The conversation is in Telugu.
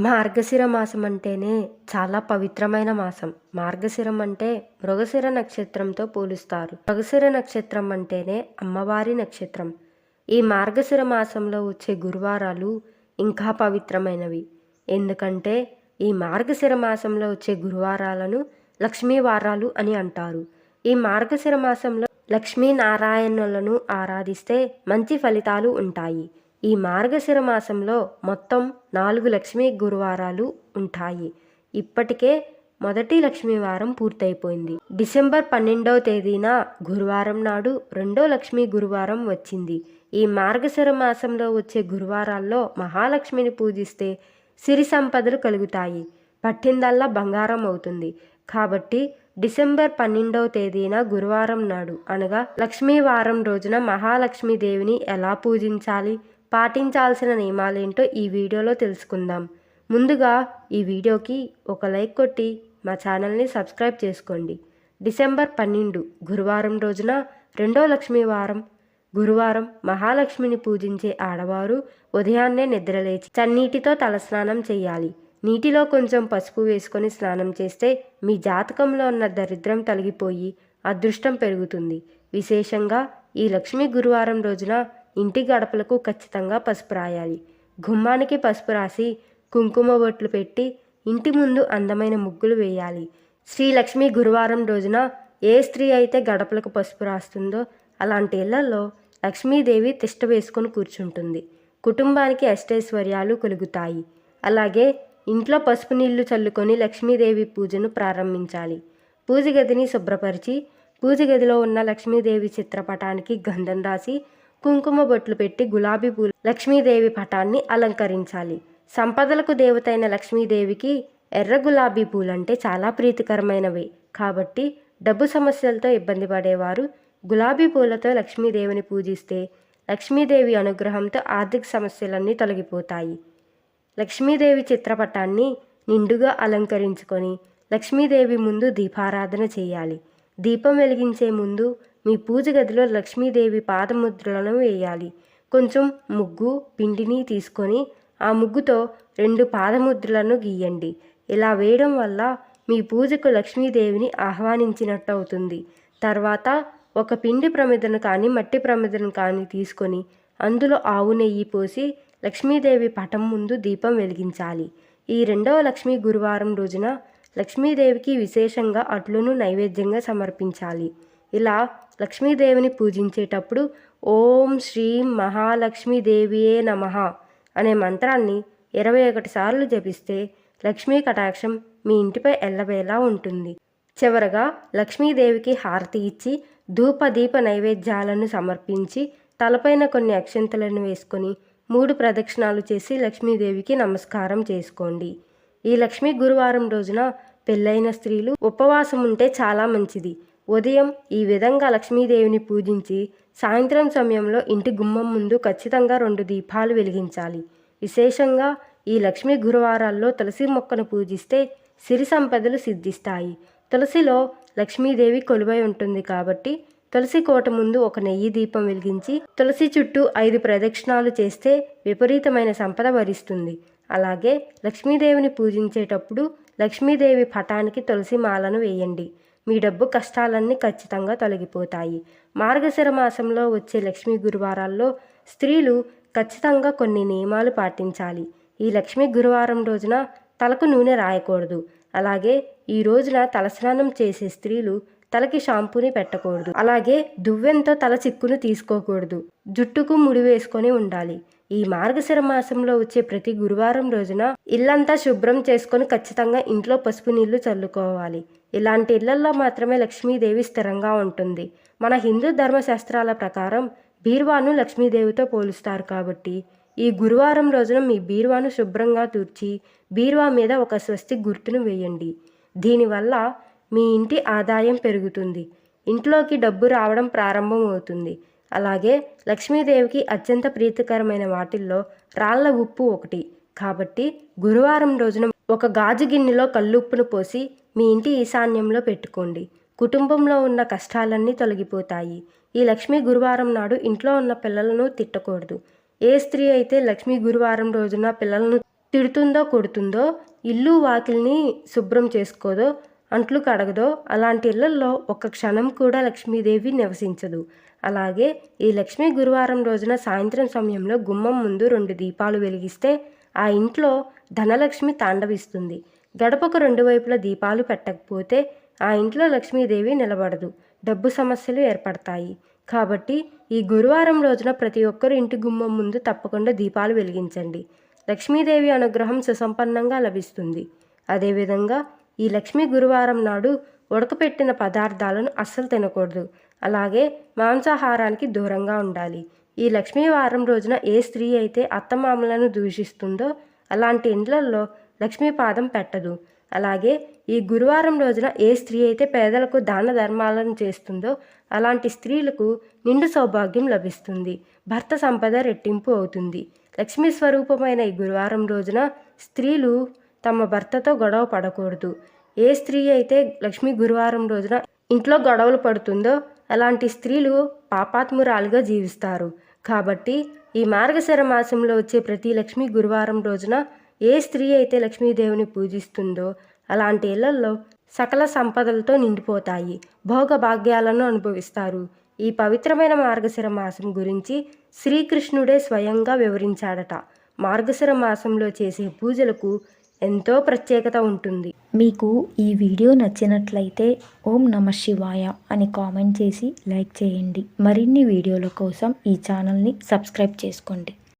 మార్గశిర మాసం అంటేనే చాలా పవిత్రమైన మాసం. మార్గశిరం అంటే మృగశిర నక్షత్రంతో పోలుస్తారు. మృగశిర నక్షత్రం అంటేనే అమ్మవారి నక్షత్రం. ఈ మార్గశిర మాసంలో వచ్చే గురువారాలు ఇంకా పవిత్రమైనవి. ఎందుకంటే ఈ మార్గశిర మాసంలో వచ్చే గురువారాలను లక్ష్మీ వారాలు అని అంటారు. ఈ మార్గశిర మాసంలో లక్ష్మీనారాయణులను ఆరాధిస్తే మంచి ఫలితాలు ఉంటాయి. ఈ మార్గశిర మాసంలో మొత్తం నాలుగు లక్ష్మీ గురువారాలు ఉంటాయి. ఇప్పటికే మొదటి లక్ష్మీ వారం పూర్తయిపోయింది. డిసెంబర్ పన్నెండవ తేదీన గురువారం నాడు రెండో లక్ష్మీ గురువారం వచ్చింది. ఈ మార్గశిర మాసంలో వచ్చే గురువారాల్లో మహాలక్ష్మిని పూజిస్తే సిరి సంపదలు కలుగుతాయి. పట్టిందల్లా బంగారం అవుతుంది. కాబట్టి డిసెంబర్ పన్నెండవ తేదీన గురువారం నాడు అనగా లక్ష్మీ వారం రోజున మహాలక్ష్మీ దేవిని ఎలా పూజించాలి? పాటించాల్సిన నియమాలేంటో ఈ వీడియోలో తెలుసుకుందాం. ముందుగా ఈ వీడియోకి ఒక లైక్ కొట్టి మా ఛానల్ని సబ్స్క్రైబ్ చేసుకోండి. డిసెంబర్ పన్నెండు గురువారం రోజున రెండో లక్ష్మీ వారం. గురువారం మహాలక్ష్మిని పూజించే ఆడవారు ఉదయాన్నే నిద్రలేచి చన్నీటితో తలస్నానం చేయాలి. నీటిలో కొంచెం పసుపు వేసుకొని స్నానం చేస్తే మీ జాతకంలో ఉన్న దరిద్రం తొలగిపోయి అదృష్టం పెరుగుతుంది. విశేషంగా ఈ లక్ష్మీ గురువారం రోజున ఇంటి గడపలకు ఖచ్చితంగా పసుపు రాయాలి. గుమ్మానికి పసుపు రాసి కుంకుమ బొట్లు పెట్టి ఇంటి ముందు అందమైన ముగ్గులు వేయాలి. శ్రీలక్ష్మి గురువారం రోజున ఏ స్త్రీ అయితే గడపలకు పసుపు రాస్తుందో అలాంటి ఇళ్ళలో లక్ష్మీదేవి తిష్ట వేసుకొని కూర్చుంటుంది. కుటుంబానికి అష్టైశ్వర్యాలు కలుగుతాయి. అలాగే ఇంట్లో పసుపు నీళ్ళు చల్లుకొని లక్ష్మీదేవి పూజను ప్రారంభించాలి. పూజ గదిని శుభ్రపరిచి పూజ గదిలో ఉన్న లక్ష్మీదేవి చిత్రపటానికి గంధం రాసి కుంకుమ బొట్లు పెట్టి గులాబీ పూలు లక్ష్మీదేవి పటాన్ని అలంకరించాలి. సంపదలకు దేవతైన లక్ష్మీదేవికి ఎర్ర గులాబీ పూలంటే చాలా ప్రీతికరమైనవి. కాబట్టి డబ్బు సమస్యలతో ఇబ్బంది పడేవారు గులాబీ పూలతో లక్ష్మీదేవిని పూజిస్తే లక్ష్మీదేవి అనుగ్రహంతో ఆర్థిక సమస్యలన్నీ తొలగిపోతాయి. లక్ష్మీదేవి చిత్రపటాన్ని నిండుగా అలంకరించుకొని లక్ష్మీదేవి ముందు దీపారాధన చేయాలి. దీపం వెలిగించే ముందు మీ పూజ గదిలో లక్ష్మీదేవి పాదముద్రలను వేయాలి. కొంచెం ముగ్గు పిండిని తీసుకొని ఆ ముగ్గుతో రెండు పాదముద్రలను గీయండి. ఇలా వేయడం వల్ల మీ పూజకు లక్ష్మీదేవిని ఆహ్వానించినట్టు అవుతుంది తర్వాత ఒక పిండి ప్రమిదను కానీ మట్టి ప్రమిదను కానీ తీసుకొని అందులో ఆవు నెయ్యి పోసి లక్ష్మీదేవి పటం ముందు దీపం వెలిగించాలి. ఈ రెండవ లక్ష్మీ గురువారం రోజున లక్ష్మీదేవికి విశేషంగా అట్లును నైవేద్యంగా సమర్పించాలి. ఇలా లక్ష్మీదేవిని పూజించేటప్పుడు ఓం శ్రీం మహాలక్ష్మీదేవియే నమ అనే మంత్రాన్ని ఇరవై ఒకటి సార్లు జపిస్తే లక్ష్మీ కటాక్షం మీ ఇంటిపై ఎల్లవేలా ఉంటుంది. చివరగా లక్ష్మీదేవికి హారతి ఇచ్చి ధూప దీప నైవేద్యాలను సమర్పించి తలపైన కొన్ని అక్షంతలను వేసుకొని మూడు ప్రదక్షిణాలు చేసి లక్ష్మీదేవికి నమస్కారం చేసుకోండి. ఈ లక్ష్మీ గురువారం రోజున పెళ్ళైన స్త్రీలు ఉపవాసం ఉంటే చాలా మంచిది. ఉదయం ఈ విధంగా లక్ష్మీదేవిని పూజించి సాయంత్రం సమయంలో ఇంటి గుమ్మం ముందు ఖచ్చితంగా రెండు దీపాలు వెలిగించాలి. విశేషంగా ఈ లక్ష్మీ గురువారాల్లో తులసి మొక్కను పూజిస్తే సిరి సంపదలు సిద్ధిస్తాయి. తులసిలో లక్ష్మీదేవి కొలువై ఉంటుంది కాబట్టి తులసి కోట ముందు ఒక నెయ్యి దీపం వెలిగించి తులసి చుట్టూ ఐదు ప్రదక్షిణాలు చేస్తే విపరీతమైన సంపద వరిస్తుంది. అలాగే లక్ష్మీదేవిని పూజించేటప్పుడు లక్ష్మీదేవి పటానికి తులసి మాలను వేయండి. మీ డబ్బు కష్టాలన్నీ ఖచ్చితంగా తొలగిపోతాయి. మార్గశిర మాసంలో వచ్చే లక్ష్మీ గురువారాల్లో స్త్రీలు ఖచ్చితంగా కొన్ని నియమాలు పాటించాలి. ఈ లక్ష్మీ గురువారం రోజున తలకు నూనె రాయకూడదు. అలాగే ఈ రోజున తలస్నానం చేసే స్త్రీలు తలకి షాంపూని పెట్టకూడదు. అలాగే దువ్వెంతో తల చిక్కును తీసుకోకూడదు. జుట్టుకు ముడి వేసుకొని ఉండాలి. ఈ మార్గశిర మాసంలో వచ్చే ప్రతి గురువారం రోజున ఇల్లంతా శుభ్రం చేసుకొని ఖచ్చితంగా ఇంట్లో పసుపు నీళ్ళు చల్లుకోవాలి. ఇలాంటి ఇళ్ళలో మాత్రమే లక్ష్మీదేవి స్థిరంగా ఉంటుంది. మన హిందూ ధర్మశాస్త్రాల ప్రకారం బీర్వాను లక్ష్మీదేవితో పోలుస్తారు కాబట్టి ఈ గురువారం రోజున మీ బీర్వాను శుభ్రంగా తూర్చి బీర్వా మీద ఒక స్వస్తి గుర్తును వేయండి. దీనివల్ల మీ ఇంటి ఆదాయం పెరుగుతుంది. ఇంట్లోకి డబ్బు రావడం ప్రారంభం అవుతుంది అలాగే లక్ష్మీదేవికి అత్యంత ప్రీతికరమైన వాటిల్లో రాళ్ళ ఉప్పు ఒకటి. కాబట్టి గురువారం రోజున ఒక గాజు గిన్నెలో కల్లుప్పును పోసి మీ ఇంటి ఈశాన్యంలో పెట్టుకోండి. కుటుంబంలో ఉన్న కష్టాలన్నీ తొలగిపోతాయి. ఈ లక్ష్మీ గురువారం నాడు ఇంట్లో ఉన్న పిల్లలను తిట్టకూడదు. ఏ స్త్రీ అయితే లక్ష్మీ గురువారం రోజున పిల్లలను తిడుతుందో కొడుతుందో ఇల్లు వాకిల్ని శుభ్రం చేసుకోదో అంట్లు కడగదో అలాంటి ఇళ్ళల్లో ఒక్క క్షణం కూడా లక్ష్మీదేవి నివసించదు. అలాగే ఈ లక్ష్మీ గురువారం రోజున సాయంత్రం సమయంలో గుమ్మం ముందు రెండు దీపాలు వెలిగిస్తే ఆ ఇంట్లో ధనలక్ష్మి తాండవిస్తుంది. గడపకు రెండు వైపుల దీపాలు పెట్టకపోతే ఆ ఇంట్లో లక్ష్మీదేవి నిలబడదు. డబ్బు సమస్యలు ఏర్పడతాయి. కాబట్టి ఈ గురువారం రోజున ప్రతి ఒక్కరు ఇంటి గుమ్మం ముందు తప్పకుండా దీపాలు వెలిగించండి. లక్ష్మీదేవి అనుగ్రహం సుసంపన్నంగా లభిస్తుంది. అదేవిధంగా ఈ లక్ష్మీ గురువారం నాడు ఉడకపెట్టిన పదార్థాలను అస్సలు తినకూడదు. అలాగే మాంసాహారానికి దూరంగా ఉండాలి. ఈ లక్ష్మీ వారం రోజున ఏ స్త్రీ అయితే అత్తమామలను దూషిస్తుందో అలాంటి ఇండ్లల్లో లక్ష్మీ పాదం పెట్టదు. అలాగే ఈ గురువారం రోజున ఏ స్త్రీ అయితే పేదలకు దాన ధర్మాలను చేస్తుందో అలాంటి స్త్రీలకు నిండు సౌభాగ్యం లభిస్తుంది. భర్త సంపద రెట్టింపు అవుతుంది. లక్ష్మీ స్వరూపమైన ఈ గురువారం రోజున స్త్రీలు తమ భర్తతో గొడవ పడకూడదు. ఏ స్త్రీ అయితే లక్ష్మీ గురువారం రోజున ఇంట్లో గొడవలు పడుతుందో అలాంటి స్త్రీలు పాపాత్మురాలుగా జీవిస్తారు. కాబట్టి ఈ మార్గశిర మాసంలో వచ్చే ప్రతి లక్ష్మీ గురువారం రోజున ఏ స్త్రీ అయితే లక్ష్మీదేవిని పూజిస్తుందో అలాంటి ఇళ్ళలో సకల సంపదలతో నిండిపోతాయి. భోగ భాగ్యాలను అనుభవిస్తారు. ఈ పవిత్రమైన మార్గశిర మాసం గురించి శ్రీకృష్ణుడే స్వయంగా వివరించాడట. మార్గశిర మాసంలో చేసే పూజలకు ఎంతో ప్రత్యేకత ఉంటుంది. మీకు ఈ వీడియో నచ్చినట్లయితే ఓం నమ శివాయ అని కామెంట్ చేసి లైక్ చేయండి. మరిన్ని వీడియోల కోసం ఈ ఛానల్ని సబ్స్క్రైబ్ చేసుకోండి.